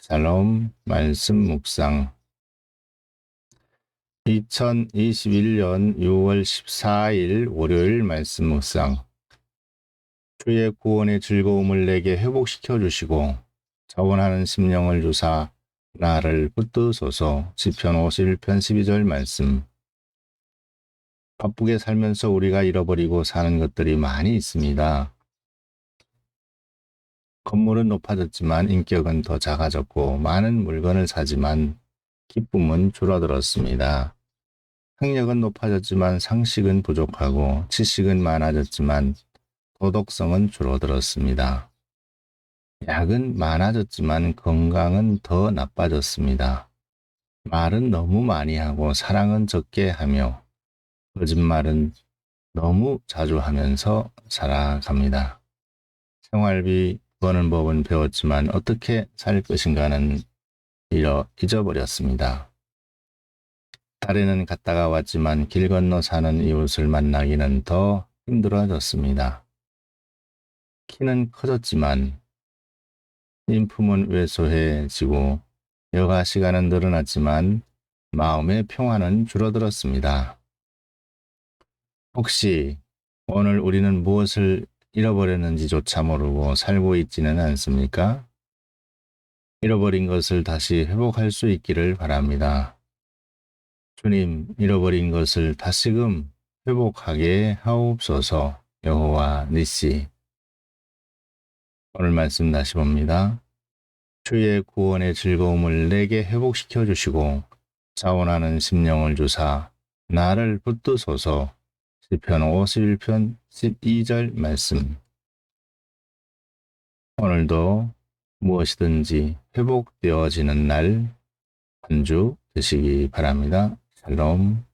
샬롬 말씀 묵상. 2021년 6월 14일 월요일 말씀 묵상. 주의 구원의 즐거움을 내게 회복시켜 주시고 자원하는 심령을 주사 나를 붙드소서. 시편 51편 12절 말씀. 바쁘게 살면서 우리가 잃어버리고 사는 것들이 많이 있습니다. 건물은 높아졌지만 인격은 더 작아졌고 많은 물건을 사지만 기쁨은 줄어들었습니다. 학력은 높아졌지만 상식은 부족하고 지식은 많아졌지만 도덕성은 줄어들었습니다. 약은 많아졌지만 건강은 더 나빠졌습니다. 말은 너무 많이 하고 사랑은 적게 하며 거짓말은 너무 자주 하면서 살아갑니다. 생활비 버는 법은 배웠지만 어떻게 살 것인가는 잃어 잊어버렸습니다. 달에는 갔다가 왔지만 길 건너 사는 이웃을 만나기는 더 힘들어졌습니다. 키는 커졌지만 인품은 왜소해지고 여가 시간은 늘어났지만 마음의 평화는 줄어들었습니다. 혹시 오늘 우리는 무엇을 잃어버렸는지조차 모르고 살고 있지는 않습니까? 잃어버린 것을 다시 회복할 수 있기를 바랍니다. 주님, 잃어버린 것을 다시금 회복하게 하옵소서 여호와 니시. 오늘 말씀 다시 봅니다. 주의 구원의 즐거움을 내게 회복시켜 주시고 자원하는 심령을 주사 나를 붙드소서 시편 51편 12절 말씀 오늘도 무엇이든지 회복되어지는 날 한 주 되시기 바랍니다. 샬롬